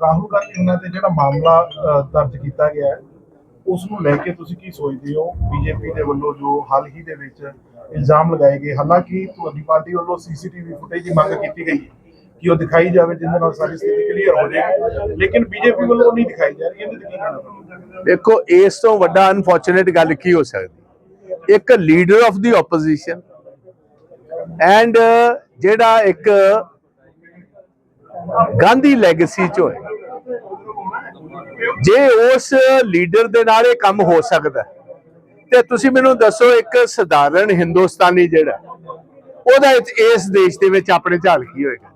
ਰਾਹੁਲ ਗਾਂਧੀ ਉਹਨਾਂ ਤੇ ਜਿਹੜਾ ਮਾਮਲਾ ਦਰਜ ਕੀਤਾ ਗਿਆ ਹੈ, ਉਸ ਨੂੰ ਲੈ ਕੇ ਤੁਸੀਂ ਕੀ ਸੋਚਦੇ ਹੋ? ਬੀਜੇਪੀ ਦੇ ਵੱਲੋਂ ਜੋ ਹਾਲ ਹੀ ਦੇ ਵਿੱਚ ਇਲਜ਼ਾਮ ਲਗਾਏ ਗਏ, ਹਾਲਾਂਕਿ ਤੁਹਾਡੀ ਪਾਰਟੀ ਵੱਲੋਂ ਸੀਸੀਟੀਵੀ ਫੁਟੇਜ ਦੀ ਮੰਗ ਕੀਤੀ ਗਈ ਹੈ ਕਿ ਉਹ ਦਿਖਾਈ ਜਾਵੇ, ਜਿਹਦੇ ਨਾਲ ਸਾਰੀ ਸਥਿਤੀ ਕਲੀਅਰ ਹੋ ਜਾਏ ਲੇਕਿਨ ਬੀਜੇਪੀ ਵੱਲੋਂ ਨਹੀਂ ਦਿਖਾਈ ਜਾ ਰਹੀ, ਇਹਦੇ ਤੇ ਕੀ ਕਹਿਣਾ ਦੇਖੋ, ਇਸ ਤੋਂ ਵੱਡਾ ਅਨਫੋਰਚੂਨੇਟ ਗੱਲ ਕੀ ਹੋ ਸਕਦੀ? ਇੱਕ leader of the opposition and ਜਿਹੜਾ ਇੱਕ ਗਾਂਧੀ ਲੈਗੇਸੀ ਚੋਂ ਹੈ ਜੇ ਉਸ ਲੀਡਰ ਦੇ ਨਾਲ ਇਹ ਕੰਮ ਹੋ ਸਕਦਾ ਤੇ ਤੁਸੀਂ ਮੈਨੂੰ ਦੱਸੋ ਇੱਕ ਸਧਾਰਨ ਹਿੰਦੁਸਤਾਨੀ ਜਿਹੜਾ, ਉਹਦਾ ਇਸ ਦੇਸ਼ ਦੇ ਵਿੱਚ ਆਪਣੇ ਝਾਲ ਕੀ ਹੋਏਗਾ?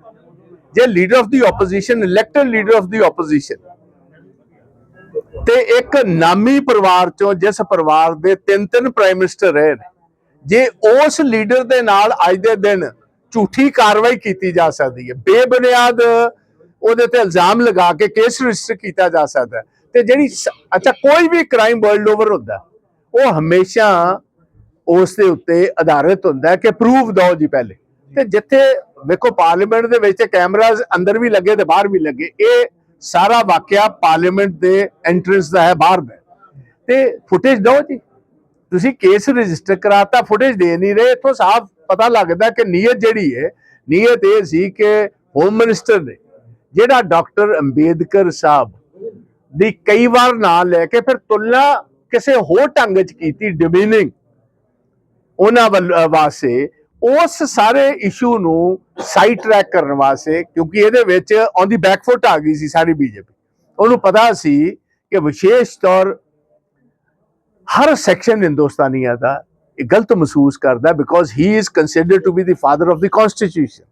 ਜੇ leader of the opposition elected leader of the opposition ਤੇ ਇੱਕ ਨਾਮੀ ਪਰਿਵਾਰ ਚੋਂ ਜਿਸ ਪਰਿਵਾਰ ਦੇ ਤਿੰਨ ਤਿੰਨ ਪ੍ਰਾਈਮ ਮਿਨਿਸਟਰ ਰਹੇ ਨੇ, ਜੇ ਉਸ ਲੀਡਰ ਦੇ ਨਾਲ ਅੱਜ ਦੇ ਦਿਨ ਝੂਠੀ ਕਾਰਵਾਈ ਕੀਤੀ ਜਾ ਸਕਦੀ ਹੈ, ਬੇਬੁਨਿਆਦ ਉਹਦੇ ਤੇ ਇਲਜ਼ਾਮ ਲਗਾ ਕੇ ਕੇਸ ਰਜਿਸਟਰ ਕੀਤਾ ਜਾ ਸਕਦਾ ਤੇ ਜਿਹੜੀ ਅੱਛਾ, ਕੋਈ ਵੀ ਕ੍ਰਾਈਮ ਵਰਲਡ ਓਵਰ ਹੁੰਦਾ ਉਹ ਹਮੇਸ਼ਾ ਉਸ ਦੇ ਉੱਤੇ ਆਧਾਰਿਤ ਹੁੰਦਾ ਕਿ ਪ੍ਰੂਫ ਦਿਓ ਜੀ ਪਹਿਲੇ। ਤੇ ਜਿੱਥੇ ਵੇਖੋ ਪਾਰਲੀਮੈਂਟ ਦੇ ਵਿੱਚ ਕੈਮਰਾਜ਼ ਅੰਦਰ ਵੀ ਲੱਗੇ ਤੇ ਬਾਹਰ ਵੀ ਲੱਗੇ, ਇਹ ਸਾਰਾ ਵਾਕਿਆ ਪਾਰਲੀਮੈਂਟ ਦੇ ਐਂਟਰੈਂਸ ਦਾ ਹੈ, ਬਾਹਰ ਦਾ ਤੇ ਫੁਟੇਜ ਦਿਓ ਜੀ। ਤੁਸੀਂ ਕੇਸ ਰਜਿਸਟਰ ਕਰਾਤਾ ਫੁਟੇਜ ਦੇ ਨਹੀਂ ਰਹੇ, ਇਥੋਂ ਸਾਫ਼ ਪਤਾ ਲੱਗਦਾ ਕਿ ਨੀਅਤ ਜਿਹੜੀ ਹੈ, ਨੀਅਤ ਇਹ ਸੀ ਕਿ ਹੋਮ ਮਿਨਿਸਟਰ ਨੇ ਜਿਹੜਾ ਡਾਕਟਰ ਅੰਬੇਦਕਰ ਸਾਹਿਬ ਦੀ ਕਈ ਵਾਰ ਨਾਂ ਲੈ ਕੇ ਫਿਰ ਤੁਲਨਾ ਕਿਸੇ ਹੋਰ ਢੰਗ 'ਚ ਕੀਤੀ ਡਿਮੀਨਿੰਗ ਉਹਨਾਂ ਵਾਸਤੇ, ਉਸ ਸਾਰੇ ਇਸ਼ੂ ਨੂੰ ਸਾਈਡ ਟਰੈਕ ਕਰਨ ਵਾਸਤੇ, ਕਿਉਂਕਿ ਇਹਦੇ ਵਿੱਚ ਔਨ ਦੀ ਬੈਕਫੁੱਟ ਆ ਗਈ ਸੀ ਸਾਰੀ ਬੀਜੇਪੀ ਉਹਨੂੰ ਪਤਾ ਸੀ ਕਿ ਵਿਸ਼ੇਸ਼ ਤੌਰ ਹਰ ਸੈਕਸ਼ਨ ਹਿੰਦੁਸਤਾਨੀਆਂ ਦਾ ਇਹ ਗਲਤ ਮਹਿਸੂਸ ਕਰਦਾ because he is considered to be the father of the constitution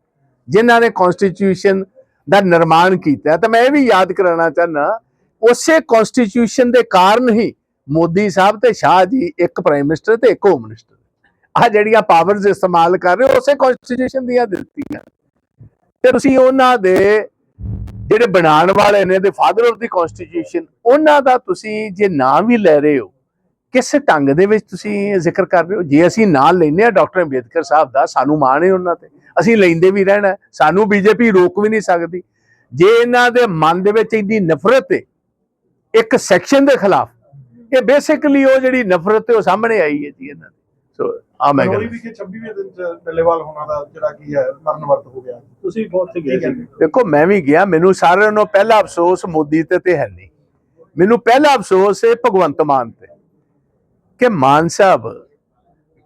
ਜਿਨ੍ਹਾਂ ਨੇ ਕਨਸਟੀਟਿਊਸ਼ਨ ਦਾ ਨਿਰਮਾਣ ਕੀਤਾ ਤਾਂ ਮੈਂ ਇਹ ਵੀ ਯਾਦ ਕਰਾਉਣਾ ਚਾਹਨਾ ਉਸੇ ਕਨਸਟੀਟਿਊਸ਼ਨ ਦੇ ਕਾਰਨ ਹੀ ਮੋਦੀ ਸਾਹਿਬ ਤੇ ਸ਼ਾਹ ਜੀ ਇੱਕ ਪ੍ਰਾਈਮ ਮਿਨਿਸਟਰ ਤੇ ਇੱਕ ਹੋਮ ਮਿਨਿਸਟਰ ਆ ਜਿਹੜੀਆਂ ਪਾਵਰਸ ਇਸਤੇਮਾਲ ਕਰ ਰਹੇ ਹੋ, ਉਸੇ ਕਨਸਟੀਟਿਊਸ਼ਨ ਦੀਆਂ ਦਿੱਤੀਆਂ। ਤੇ ਤੁਸੀਂ ਉਹਨਾਂ ਦੇ ਜਿਹੜੇ ਬਣਾਉਣ ਵਾਲੇ ਨੇ, ਦੇ ਫਾਦਰ ਆਫ ਦੀ ਕਨਸਟੀਟਿਊਸ਼ਨ ਉਹਨਾਂ ਦਾ ਤੁਸੀਂ ਜੇ ਨਾਮ ਵੀ ਲੈ ਰਹੇ ਹੋ ਕਿਸ ਢੰਗ ਦੇ ਵਿੱਚ ਤੁਸੀਂ ਜ਼ਿਕਰ ਕਰ ਰਹੇ ਹੋ? ਜੇ ਅਸੀਂ ਨਾਂ ਲੈਨੇ ਆ ਡਾਕਟਰ ਅੰਬੇਦਕਰ ਸਾਹਿਬ ਦਾ ਸਾਨੂੰ ਮਾਣ ਹੈ ਉਹਨਾਂ ਤੇ। ਅਸੀਂ ਲੈਂਦੇ ਵੀ ਰਹਿਣਾ। ਸਾਨੂੰ ਬੀਜੇਪੀ ਰੋਕ ਵੀ ਨਹੀਂ ਸਕਦੀ। ਜੇ ਇਹਨਾਂ ਦੇ ਮਨ ਦੇ ਵਿੱਚ ਇੰਨੀ ਨਫ਼ਰਤ ਹੈ ਇੱਕ ਸੈਕਸ਼ਨ ਦੇ ਖਿਲਾਫ ਇਹ ਬੇਸਿਕਲੀ ਉਹ ਜਿਹੜੀ ਨਫ਼ਰਤ ਹੈ ਉਹ ਸਾਹਮਣੇ ਆਈ ਹੈ ਜੀ ਇਹਨਾਂ ਦੀ। ਸੋ ਆ ਮੈਂ ਨੌਰੀ ਗੱਲ ਵਿਖੇ 26ਵੇਂ ਦਿਨ ਚ ਡੱਲੇਵਾਲ ਹੋਣਾ ਦਾ ਜਿਹੜਾ ਕੀ ਹੈ ਮਰਨ ਵਰਤ ਹੋ ਗਿਆ। ਤੁਸੀਂ ਬਹੁਤ ਗਏ ਦੇਖੋ ਮੈਂ ਵੀ ਗਿਆ। ਮੈਨੂੰ ਸਾਰਿਆਂ ਨੂੰ ਪਹਿਲਾ ਅਫਸੋਸ ਮੋਦੀ ਤੇ ਤੇ ਹੈ ਨਹੀਂ। ਮੈਨੂੰ ਪਹਿਲਾ ਅਫਸੋਸ ਹੈ ਭਗਵੰਤ ਮਾਨ ਤੇ। ਕਿ ਮਾਨ ਸਾਹਿਬ,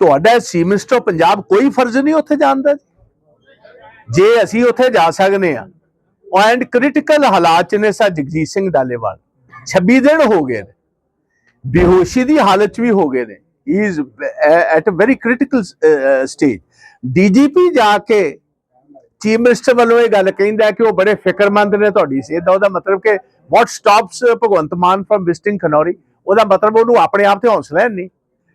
ਤੁਹਾਡਾ ਚੀਫ ਮਿਨਿਸਟਰ ਆਫ ਪੰਜਾਬ ਕੋਈ ਫਰਜ਼ ਨਹੀਂ ਉੱਥੇ ਜਾਣ ਦਾ ਜੀ। ਜੇ ਅਸੀਂ ਉੱਥੇ ਜਾ ਸਕਦੇ ਆ ਐਂਡ ਕ੍ਰਿਟੀਕਲ ਹਾਲਾਤ ਚ ਨੇ ਸਾ ਜਗਜੀਤ ਸਿੰਘ ਡਾਲੇਵਾਲ। 26 ਦਿਨ ਹੋ ਗਏ ਨੇ। ਬੇਹੋਸ਼ੀ ਦੀ ਹਾਲਤ ਚ ਵੀ ਹੋ ਗਏ ਨੇ। He is at a very critical stage DGP ਜਾ ਕੇ ਚੀਫ ਮਿਨਿਸਟਰ ਵੱਲੋਂ ਇਹ ਗੱਲ ਕਹਿੰਦਾ ਕਿ ਉਹ ਬੜੇ ਫਿਕਰਮੰਦ ਨੇ ਤੁਹਾਡੀ ਸਿਹਤ ਦਾ। ਉਹਦਾ ਮਤਲਬ ਕਿ what stops Bhagwant Mann from visiting Khanauri? ਉਹਦਾ ਮਤਲਬ ਉਹਨੂੰ ਆਪਣੇ ਆਪ ਤੇ ਹੌਸਲਾ ਨਹੀਂ।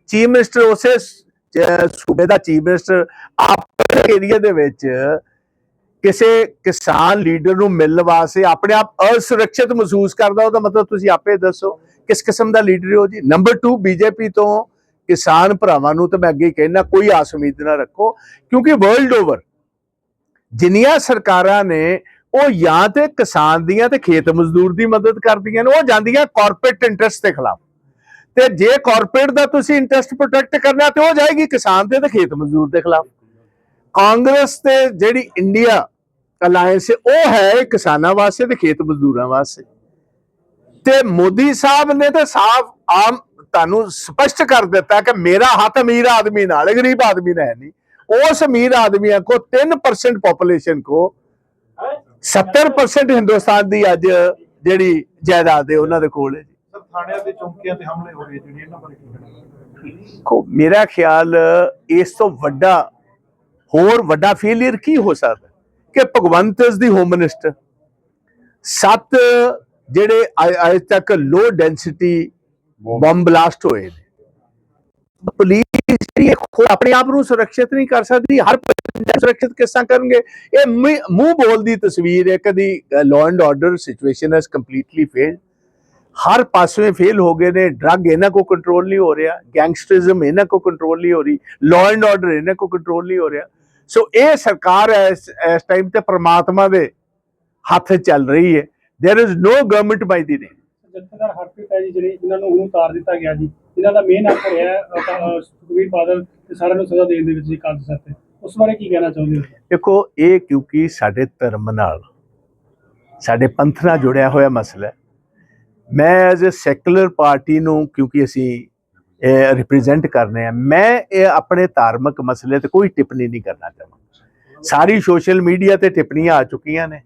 ਚੀਫ ਮਿਨਿਸਟਰ ਉਸੇ ਸੂਬੇ ਦਾ ਚੀਫ ਮਿਨਿਸਟਰ ਆਪਣੇ ਏਰੀਆ ਦੇ ਵਿੱਚ ਕਿਸੇ ਕਿਸਾਨ ਲੀਡਰ ਨੂੰ ਮਿਲਣ ਵਾਸਤੇ ਆਪਣੇ ਆਪ ਅਸੁਰੱਖਿਅਤ ਮਹਿਸੂਸ ਕਰਦਾ, ਉਹਦਾ ਮਤਲਬ ਤੁਸੀਂ ਆਪੇ ਦੱਸੋ ਕਿਸ ਕਿਸਮ ਦਾ ਲੀਡਰ ਹੋ ਜੀ। ਨੰਬਰ 2 ਬੀਜੇਪੀ ਤੋਂ ਕਿਸਾਨ ਭਰਾਵਾਂ ਨੂੰ ਤਾਂ ਮੈਂ ਅੱਗੇ ਕਹਿਣਾ ਕੋਈ ਆਸ ਉਮੀਦ ਨਾ ਰੱਖੋ, ਕਿਉਂਕਿ ਵਰਲਡ ਓਵਰ ਜਿੰਨੀਆਂ ਸਰਕਾਰਾਂ ਨੇ ਉਹ ਜਾਂ ਤੇ ਕਿਸਾਨ ਦੀਆਂ ਤੇ ਖੇਤ ਮਜ਼ਦੂਰ ਦੀ ਮਦਦ ਕਰਦੀਆਂ ਨੇ, ਉਹ ਜਾਂਦੀਆਂ ਕਾਰਪੋਰੇਟ ਇੰਟਰਸਟ ਦੇ ਖਿਲਾਫ। ਤੇ ਜੇ ਕਾਰਪੋਰੇਟ ਦਾ ਤੁਸੀਂ ਇੰਟਰਸਟ ਪ੍ਰੋਟੈਕਟ ਕਰਨਾ ਤੇ ਉਹ ਜਾਏਗੀ ਕਿਸਾਨ ਦੇ ਤੇ ਖੇਤ ਮਜ਼ਦੂਰ ਦੇ ਖਿਲਾਫ। ਕਾਂਗਰਸ ਤੇ ਜਿਹੜੀ ਇੰਡੀਆ ਅਲਾਈਅੰਸ ਉਹ ਹੈ ਕਿਸਾਨਾਂ ਵਾਸਤੇ ਤੇ ਖੇਤ ਮਜ਼ਦੂਰਾਂ ਵਾਸਤੇ। ਤੇ ਮੋਦੀ ਸਾਹਿਬ ਨੇ ਤਾਂ ਸਾਫ਼ ਆਮ ਤੁਹਾਨੂੰ ਸਪਸ਼ਟ ਕਰ ਦਿੱਤਾ ਕਿ ਮੇਰਾ ਹੱਥ ਅਮੀਰ ਆਦਮੀ ਨਾਲ ਗਰੀਬ ਆਦਮੀ ਨਾਲ ਹੈ ਨਹੀਂ। ਉਸ ਅਮੀਰ ਆਦਮੀਆਂ ਕੋ 3% ਪੋਪੂਲੇਸ਼ਨ ਕੋ 70% ਹਿੰਦੁਸਤਾਨ ਦੀ ਅੱਜ ਜਿਹੜੀ ਜਾਇਦਾਦ ਹੈ ਉਹਨਾਂ ਦੇ ਕੋਲ ਹੈ ਜੀ। ਸਰ ਥਾਣਿਆਂ ਦੇ ਚੌਂਕੀਆਂ ਤੇ ਹਮਲੇ ਹੋ ਰਹੇ ਜਿਹੜੇ ਇਹਨਾਂ ਬਾਰੇ ਕੀ ਕਹਿਣਾ ਕੋ ਮੇਰਾ ਖਿਆਲ ਇਸ ਤੋਂ ਵੱਡਾ ਹੋਰ ਵੱਡਾ ਫੇਲਿਅਰ ਕੀ ਹੋ ਸਕਦਾ? ਕਿ ਭਗਵੰਤ ਇਸ ਦੀ ਹੋਮ ਮਿਨਿਸਟਰ ਸੱਤ ਜਿਹੜੇ ਅੱਜ ਤੱਕ ਲੋ ਡੈਂਸਿਟੀ ਬੰਬ ਬਲਾਸਟ ਹੋਏ ਨੇ। ਪੁਲਿਸ ਜਿਹੜੀ ਹੈ ਖੁਦ ਆਪਣੇ ਆਪ ਨੂੰ ਸੁਰੱਖਿਅਤ ਨਹੀਂ ਕਰ ਸਕਦੀ ਹਰ ਪੰਜਾਬ ਸੁਰੱਖਿਅਤ ਕਿਸ ਤਰ੍ਹਾਂ ਕਰਨਗੇ ਇਹ ਮੂੰਹ ਮੂੰਹ ਬੋਲ ਦੀ ਤਸਵੀਰ ਹੈ ਕਦੀ law and order situation has completely failed ਹਰ ਪਾਸੇ ਫੇਲ ਹੋ ਗਏ ਨੇ ਡਰੱਗ ਇਹਨਾਂ ਕੋ ਕੰਟਰੋਲ ਨਹੀਂ ਹੋ ਰਿਹਾ ਗੈਂਗਸਟਰਿਜ਼ਮ ਇਹਨਾਂ ਕੋ ਕੰਟਰੋਲ ਨਹੀਂ ਹੋ ਰਹੀ ਲਾਅ ਐਂਡ ਆਰਡਰ ਇਹਨਾਂ ਕੋ ਕੰਟਰੋਲ ਨਹੀਂ ਹੋ ਰਿਹਾ ਸੋ ਇਹ ਸਰਕਾਰ ਇਸ ਇਸ ਟਾਈਮ ਤੇ ਪ੍ਰਮਾਤਮਾ ਦੇ ਹੱਥ 'ਚ ਚੱਲ ਰਹੀ ਹੈ there is no government by the name ਜਥੇਦਾਰ ਹਰਪ੍ਰੀਤ ਹੈ ਜੀ ਜਿਹੜੇ ਇਹਨਾਂ ਨੂੰ ਹੁਣ ਉਤਾਰ ਦਿੱਤਾ ਗਿਆ ਜੀ। ਇਹਨਾਂ ਦਾ ਮੇਨ ਆਫਰ ਹੈ ਅ, ਬਾਦਲ ਤੇ ਸਾਰਿਆਂ ਨੂੰ ਸਜ਼ਾ ਦੇਣ ਦੇ ਵਿੱਚ ਜੀ ਕਾਂਗਰਸ ਤੇ ਉਸ ਬਾਰੇ ਕੀ ਕਹਿਣਾ ਚਾਹੁੰਦੇ ਹੋ ਦੇਖੋ ਇਹ ਕਿਉਂਕਿ ਸਾਡੇ ਧਰਮ ਨਾਲ ਸਾਡੇ ਪੰਥ ਨਾਲ ਜੁੜਿਆ ਹੋਇਆ ਮਸਲਾ ਹੈ। ਮੈਂ ਐਜ਼ ਅ ਸੈਕੂਲਰ ਪਾਰਟੀ ਨੂੰ ਕਿਉਂਕਿ ਅਸੀਂ ਰਿਪਰੈਜ਼ੈਂਟ ਕਰਨੇ ਆ ਮੈਂ ਇਹ ਆਪਣੇ ਧਾਰਮਿਕ ਮਸਲੇ ਤੇ ਕੋਈ ਟਿੱਪਣੀ ਨਹੀਂ ਕਰਨਾ ਚਾਹੁੰਦਾ। ਸਾਰੀ ਸੋਸ਼ਲ ਮੀਡੀਆ ਤੇ ਟਿੱਪਣੀਆਂ ਆ ਚੁੱਕੀਆਂ ਨੇ।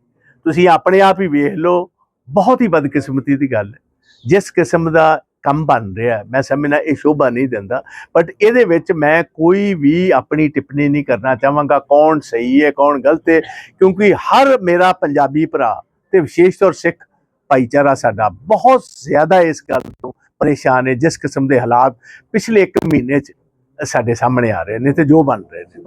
ਤੁਸੀਂ ਆਪਣੇ ਆਪ ਹੀ ਵੇਖ ਲਓ ਬਹੁਤ ਹੀ ਬਦਕਿਸਮਤੀ ਦੀ ਗੱਲ ਹੈ। ਜਿਸ ਕਿਸਮ ਦਾ ਕੰਮ ਬਣ ਰਿਹਾ ਮੈਂ ਸਮਝਣਾ ਇਹ ਸ਼ੋਭਾ ਨਹੀਂ ਦਿੰਦਾ ਬਟ ਇਹਦੇ ਵਿੱਚ ਮੈਂ ਕੋਈ ਵੀ ਆਪਣੀ ਟਿੱਪਣੀ ਨਹੀਂ ਕਰਨਾ ਚਾਹਾਂਗਾ ਕੌਣ ਸਹੀ ਹੈ ਕੌਣ ਗਲਤ ਹੈ ਕਿਉਂਕਿ ਹਰ ਮੇਰਾ ਪੰਜਾਬੀ ਭਰਾ ਤੇ ਵਿਸ਼ੇਸ਼ ਤੌਰ ਸਿੱਖ ਭਾਈਚਾਰਾ ਸਾਡਾ ਬਹੁਤ ਜ਼ਿਆਦਾ ਇਸ ਗੱਲ ਤੋਂ ਪਰੇਸ਼ਾਨ ਹੈ ਜਿਸ ਕਿਸਮ ਦੇ ਹਾਲਾਤ ਪਿਛਲੇ 1 ਮਹੀਨੇ ਚ ਸਾਡੇ ਸਾਹਮਣੇ ਆ ਰਹੇ ਨੇ ਤੇ ਜੋ ਬਣ ਰਹੇ ਨੇ।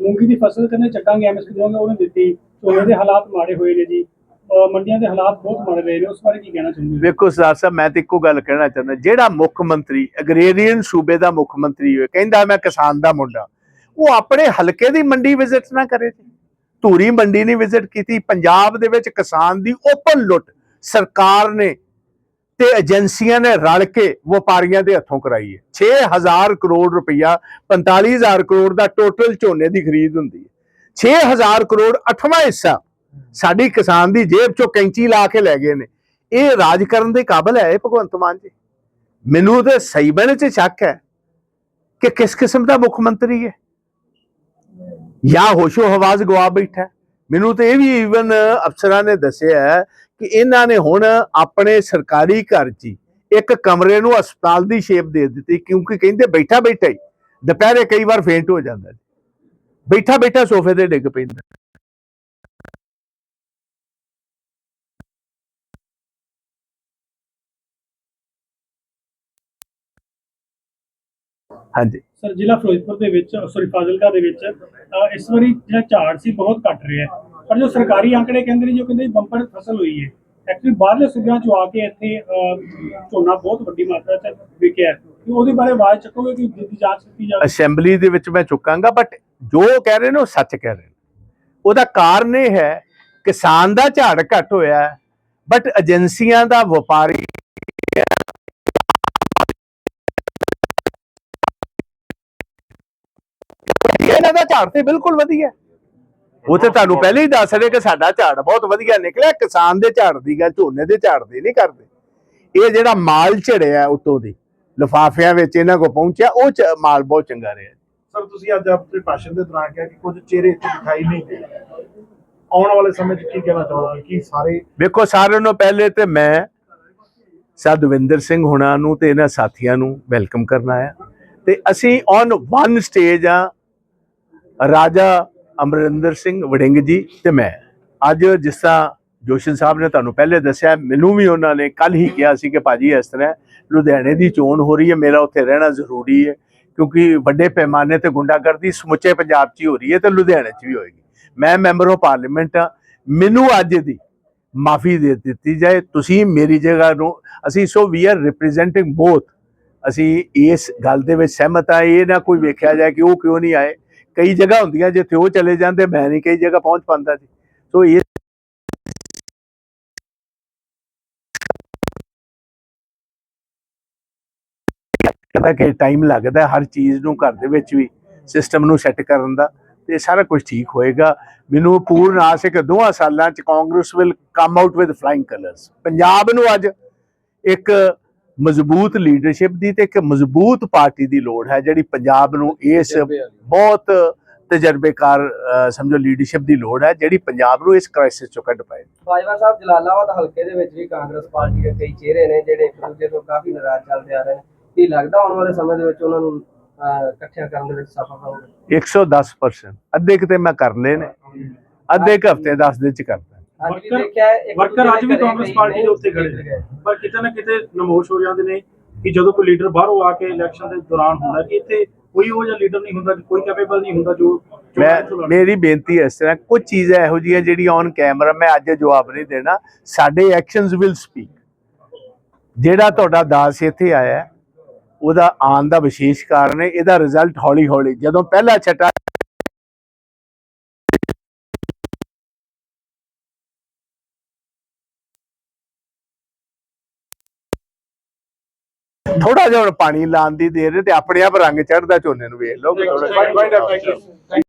ਮੂੰਗੀ ਦੀ ਫਸਲ ਕਹਿੰਦੇ ਚੱਕਾਂਗੇ ਐਮਐਸਪੀ ਦੇਵਾਂਗੇ ਉਹਨੇ ਦਿੱਤੀ। ਝੋਨੇ ਦੇ ਹਾਲਾਤ ਮਾੜੇ ਹੋਏ ਨੇ ਜੀ। ਮੰਡੀਆਂ ਦੇ ਹਾਲਾਤ ਬਹੁਤ ਮਾੜੇ ਰਹੇ ਨੇ, ਉਸ ਬਾਰੇ ਕੀ ਕਹਿਣਾ ਚਾਹੁੰਦੇ ਵੇਖੋ ਸਰਦਾਰ ਸਾਹਿਬ, ਮੈਂ ਤੇ ਇੱਕੋ ਗੱਲ ਕਹਿਣਾ ਚਾਹੁੰਦਾ, ਜਿਹੜਾ ਮੁੱਖ ਮੰਤਰੀ ਅਗਰੇਰੀਅਨ ਸੂਬੇ ਦਾ ਮੁੱਖ ਮੰਤਰੀ ਹੋਏ, ਕਹਿੰਦਾ ਮੈਂ ਕਿਸਾਨ ਦਾ ਮੁੰਡਾ, ਉਹ ਆਪਣੇ ਹਲਕੇ ਦੀ ਮੰਡੀ ਵਿਜ਼ਿਟ ਨਾ ਕਰੇ ਜੀ। ਧੂਰੀ ਮੰਡੀ ਨਹੀਂ ਵਿਜ਼ਿਟ ਕੀਤੀ, ਪੰਜਾਬ ਦੇ ਵਿੱਚ ਕਿਸਾਨ ਦੀ ਓਪਨ ਲੁੱਟ, ਸਰਕਾਰ ਨੇ ਤੇ ਏਜੰਸੀਆਂ ਨੇ ਰਲ ਕੇ ਵਪਾਰੀਆਂ ਦੇ ਹੱਥੋਂ ਕਰਾਈ ਹੈ। 6000 ਕਰੋੜ ਰੁਪਇਆ 45000 ਕਰੋੜ ਦਾ ਟੋਟਲ ਝੋਨੇ ਦੀ ਖਰੀਦ ਹੁੰਦੀ ਹੈ। 6000 ਕਰੋੜ ਅੱਠਵਾਂ ਹਿੱਸਾ ਸਾਡੀ ਕਿਸਾਨ ਦੀ ਜੇਬ ਚੋਂ ਕੈਂਚੀ ਲਾ ਕੇ ਲੈ ਗਏ ਨੇ। ਇਹ ਰਾਜ ਕਰਨ ਦੇ ਕਾਬਲ ਹੈ ਭਗਵੰਤ ਮਾਨ ਜੀ? ਮੈਨੂੰ ਤੇ ਸਹੀ ਬਣ ਚ ਸ਼ੱਕ ਹੈ ਕਿ ਕਿਸ ਕਿਸਮ ਦਾ ਮੁੱਖ ਮੰਤਰੀ ਹੈ? ਜਾਂ ਹੋਸ਼ੋ ਹਵਾਸ ਗਵਾ ਬੈਠਾ ਮੈਨੂੰ ਤੇ ਇਹ ਵੀ ਈਵਨ ਅਫਸਰਾਂ ਨੇ ਦੱਸਿਆ ਕਿ ਇਹਨਾਂ ਨੇ ਹੁਣ ਆਪਣੇ ਸਰਕਾਰੀ ਘਰ 'ਚ ਹੀ ਇੱਕ ਕਮਰੇ ਨੂੰ ਹਸਪਤਾਲ ਦੀ ਸ਼ੇਪ ਦੇ ਦਿੱਤੀ ਕਿਉਂਕਿ ਕਹਿੰਦੇ ਬੈਠਾ ਬੈਠਾ ਹੀ। ਦੁਪਹਿਰੇ ਕਈ ਵਾਰ ਫੇਂਟ ਹੋ ਜਾਂਦਾ ਬੈਠਾ ਬੈਠਾ ਸੋਫੇ ਤੇ ਡਿੱਗ ਪੈਂਦਾ। ਹਾਂਜੀ। ਸਰ ਜ਼ਿਲ੍ਹਾ ਫਿਰੋਜ਼ਪੁਰ ਦੇ ਵਿੱਚ ਸੌਰੀ ਫਾਜ਼ਿਲਕਾ ਦੇ ਵਿੱਚ ਇਸ ਵਾਰੀ ਜਿਹੜਾ ਝਾੜ ਸੀ ਬਹੁਤ ਘਟ ਰਿਹਾ ਹੈ। ਪਰ ਜੋ ਸਰਕਾਰੀ ਆંકੜੇ ਕਹਿੰਦੇ ਨੇ ਜੋ ਕਹਿੰਦੇ ਬੰਪਰ ਫਸਲ ਹੋਈ ਹੈ ਐਕਚੁਅਲੀ ਬਾਹਰਲੇ ਸੂਬਿਆਂ ਚੋਂ ਆ ਕੇ ਇੱਥੇ ਝੋਨਾ ਬਹੁਤ ਵੱਡੀ ਮਾਤਰਾ 'ਚ ਵਿਕਿਆ ਹੈ। ਕਿ ਉਹਦੇ ਬਾਰੇ ਆਵਾਜ਼ ਚੱਕੋਗੇ ਕਿ ਜਿਹਦੀ ਜਾਂਚ ਕੀਤੀ ਜਾਵੇ? ਅਸੈਂਬਲੀ ਦੇ ਵਿੱਚ ਮੈਂ ਚੁੱਕਾਂਗਾ ਬਟ ਜੋ ਕਹਿ ਰਹੇ ਨੇ ਉਹ ਸੱਚ ਕਹਿ ਰਹੇ ਨੇ। ਉਹਦਾ ਕਾਰਨ ਇਹ ਹੈ ਕਿਸਾਨ ਦਾ ਝਾੜ ਘਟ ਹੋਇਆ ਬਟ ਏਜੰਸੀਆਂ ਦਾ ਵਪਾਰੀ ਇਹਨਾਂ ਦਾ ਝਾੜ ਤੇ ਬਿਲਕੁਲ ਵਧੀਆ। ਉਹ ਤੇ ਤੁਹਾਨੂੰ ਪਹਿਲੇ ਹੀ ਦੱਸ ਰਹੇ ਕਿ ਸਾਡਾ ਝਾੜ ਬਹੁਤ ਵਧੀਆ ਨਿਕਲਿਆ। ਕਿਸਾਨ ਦੇ ਝਾੜ ਦੀ ਗੱਲ ਝੋਨੇ ਦੇ ਝਾੜ ਦੀ ਨਹੀਂ ਕਰਦੇ। ਇਹ ਜਿਹੜਾ ਮਾਲ ਝੜਿਆ ਉਤੋਂ ਦੀ ਲਿਫਾਫਿਆਂ ਵਿੱਚ ਇਹਨਾਂ ਕੋ ਪਹੁੰਚਿਆ ਉਹ ਚ- ਮਾਲ ਬਹੁਤ ਚੰਗਾ ਰਿਹਾ। ਸਰ ਤੁਸੀਂ ਅੱਜ ਆਪਣੇ ਭਾਸ਼ਣ ਦੇ ਦੌਰਾਨ ਕਿਹਾ ਕਿ ਕੁਝ ਚਿਹਰੇ ਇੱਥੇ ਦਿਖਾਈ ਨਹੀਂ ਦੇ ਆਉਣ ਵਾਲੇ ਸਮੇਂ 'ਚ ਕੀ ਕਹਿਣਾ ਚਾਹੋਗੇ? ਕਿ ਸਾਰੇ ਵੇਖੋ ਸਾਰਿਆਂ ਨੂੰ ਪਹਿਲੇ ਤੇ ਮੈਂ ਸਾਧਵਿੰਦਰ ਸਿੰਘ ਹੁਣਾਂ ਨੂੰ ਤੇ ਇਹਨਾਂ ਸਾਥੀਆਂ ਨੂੰ ਵੈਲਕਮ ਕਰਨ ਆਇਆ। ਤੇ ਅਸੀਂ ਔਨ ਵਨ ਸਟੇਜ ਆ ਰਾਜਾ ਅਮਰਿੰਦਰ ਸਿੰਘ ਵੜਿੰਗ ਜੀ ਤੇ ਮੈਂ। ਅੱਜ ਜਿਸ ਤਰ੍ਹਾਂ ਜੋਸ਼ਨ ਸਾਹਿਬ ਨੇ ਤੁਹਾਨੂੰ ਪਹਿਲੇ ਦੱਸਿਆ, ਮੈਨੂੰ ਵੀ ਉਹਨਾਂ ਨੇ ਕੱਲ ਹੀ ਕਿਹਾ ਸੀ ਕਿ ਭਾਜੀ ਇਸ ਤਰ੍ਹਾਂ ਲੁਧਿਆਣੇ ਦੀ ਚੋਣ ਹੋ ਰਹੀ ਹੈ, ਮੇਰਾ ਉੱਥੇ ਰਹਿਣਾ ਜ਼ਰੂਰੀ ਹੈ, ਕਿਉਂਕਿ ਵੱਡੇ ਪੈਮਾਨੇ ਤੇ ਗੁੰਡਾਗਰਦੀ ਸਮੁੱਚੇ ਪੰਜਾਬ 'ਚ ਹੀ ਹੋ ਰਹੀ ਹੈ ਤੇ ਲੁਧਿਆਣੇ 'ਚ ਵੀ ਹੋਏਗੀ। ਮੈਂ ਮੈਂਬਰ ਆਫ ਪਾਰਲੀਮੈਂਟ ਆ ਮੈਨੂੰ ਅੱਜ ਦੀ ਮਾਫੀ ਦੇ ਦਿੱਤੀ ਜਾਏ, ਤੁਸੀਂ ਮੇਰੀ ਜਗ੍ਹਾ ਨੂੰ, ਅਸੀਂ ਸੋ ਵੀ ਆਰ ਰਿਪਰੈਜ਼ੈਂਟਿੰਗ ਬੋਥ। ਅਸੀਂ ਇਸ ਗੱਲ ਦੇ ਵਿੱਚ ਸਹਿਮਤ ਆ ਇਹ ਨਾ ਕੋਈ ਵੇਖਿਆ ਜਾਏ ਕਿ ਉਹ ਕਿਉਂ ਨਹੀਂ ਆਏ। ਕਈ ਜਗ੍ਹਾ ਹੁੰਦੀਆਂ ਜਿੱਥੇ ਉਹ ਚਲੇ ਜਾਂਦੇ, ਮੈਂ ਨਹੀਂ ਕਈ ਜਗ੍ਹਾ ਪਹੁੰਚ ਪਾਉਂਦਾ ਸੀ ਸੋ ਇਹ ਕਹਿੰਦਾ ਕਿ ਟਾਈਮ ਲੱਗਦਾ ਹਰ ਚੀਜ਼ ਨੂੰ ਘਰ ਦੇ ਵਿੱਚ ਵੀ ਸਿਸਟਮ ਨੂੰ ਸੈੱਟ ਕਰਨ ਦਾ ਤੇ ਸਾਰਾ ਕੁਝ ਠੀਕ ਹੋਏਗਾ। ਮੈਨੂੰ ਪੂਰਨ ਆਸ ਹੈ ਕਿ ਦੋਹਾਂ ਸਾਲਾਂ ਚ Congress will come out with flying colours Punjab ਨੂੰ ਅੱਜ ਇੱਕ ਮਜ਼ਬੂਤ ਲੀਡਰਸ਼ਿਪ ਦੀ ਤੇ ਇੱਕ ਮਜ਼ਬੂਤ ਪਾਰਟੀ ਦੀ ਲੋੜ ਹੈ ਜਿਹੜੀ ਪੰਜਾਬ ਨੂੰ ਇਸ ਬਹੁਤ ਤਜਰਬੇਕਾਰ ਸਮਝੋ ਲੀਡਰਸ਼ਿਪ ਦੀ ਲੋੜ ਹੈ ਜਿਹੜੀ ਪੰਜਾਬ ਨੂੰ ਇਸ ਕ੍ਰਾਈਸਿਸ ਚੋਂ ਕੱਢ ਪਾਏ। ਬਾਜਵਾ ਸਾਹਿਬ ਜਲਾਲਾਬਾਦ ਹਲਕੇ ਦੇ ਵਿੱਚ ਵੀ ਕਾਂਗਰਸ ਪਾਰਟੀ ਦੇ ਕਈ ਚਿਹਰੇ ਨੇ ਜਿਹੜੇ ਇੱਕ ਦੂਜੇ ਤੋਂ ਕਾਫੀ ਨਾਰਾਜ਼ ਚੱਲਦੇ ਆ ਰਹੇ ਨੇ। ਕੀ ਲੱਗਦਾ ਆਉਣ ਵਾਲੇ ਸਮੇਂ ਦੇ ਵਿੱਚ ਉਹਨਾਂ ਨੂੰ ਇਕੱਠਿਆਂ ਕਰਨ ਦੇ ਵਿੱਚ ਸਫਲ ਰਹੋਗੇ 110% ਅੱਧੇ ਕਿਤੇ ਮੈਂ ਕਰ ਲਏ ਨੇ। ਅੱਧੇ ਹਫ਼ਤੇ 10 ਦਿਨ ਚ ਕਰਦਾ ਵਰਕਰ- ਅੱਜ ਵੀ ਕਾਂਗਰਸ ਪਾਰਟੀ ਦੇ ਉੱਤੇ ਖੜੇ। ਨੇ। ਪਰ ਕਿਤੇ ਨਾ ਕਿਤੇ ਨਮੋਸ਼ ਹੋ ਜਾਂਦੇ ਨੇ ਕਿ ਜਦੋਂ ਕੋਈ ਲੀਡਰ ਬਾਹਰੋਂ ਆ ਕੇ ਇਲੈਕਸ਼ਨ ਦੇ ਦੌਰਾਨ ਹੁੰਦਾ ਕਿ ਇੱਥੇ ਕੋਈ ਉਹ ਜਿਹਾ ਲੀਡਰ ਨਹੀਂ ਹੁੰਦਾ ਕੋਈ ਕੈਪੇਬਲ ਨਹੀਂ ਹੁੰਦਾ ਜੋ ਮੈਂ ਮੇਰੀ ਬੇਨਤੀ ਹੈ ਇਸ ਤਰ੍ਹਾਂ ਕੁਝ ਚੀਜ਼ਾਂ ਇਹੋ ਜਿਹੀਆਂ ਜਿਹੜੀਆਂ ਔਨ ਕੈਮਰਾ ਮੈਂ ਅੱਜ ਜਵਾਬ ਨਹੀਂ ਦੇਣਾ। ਸਾਡੇ ਐਕਸ਼ਨਸ ਵਿਲ ਸਪੀਕ ਜਿਹੜਾ ਤੁਹਾਡਾ ਦਾਸ ਇੱਥੇ ਆਇਆ ਉਹਦਾ ਆਉਣ ਦਾ ਵਿਸ਼ੇਸ਼ ਕਾਰਨ ਹੈ ਇਹਦਾ ਰਿਜ਼ਲਟ ਹੌਲੀ ਹੌਲੀ ਜਦੋਂ ਪਹਿਲਾ ਛਟਾ ਥੋੜਾ ਜਿਹਾ ਹੁਣ ਪਾਣੀ ਲਾਉਣ ਦੀ ਦੇਰ ਤੇ ਆਪਣੇ ਆਪ ਰੰਗ ਚੜਦਾ ਝੋਨੇ ਨੂੰ ਵੇਖ ਲਓ ਥੋੜਾ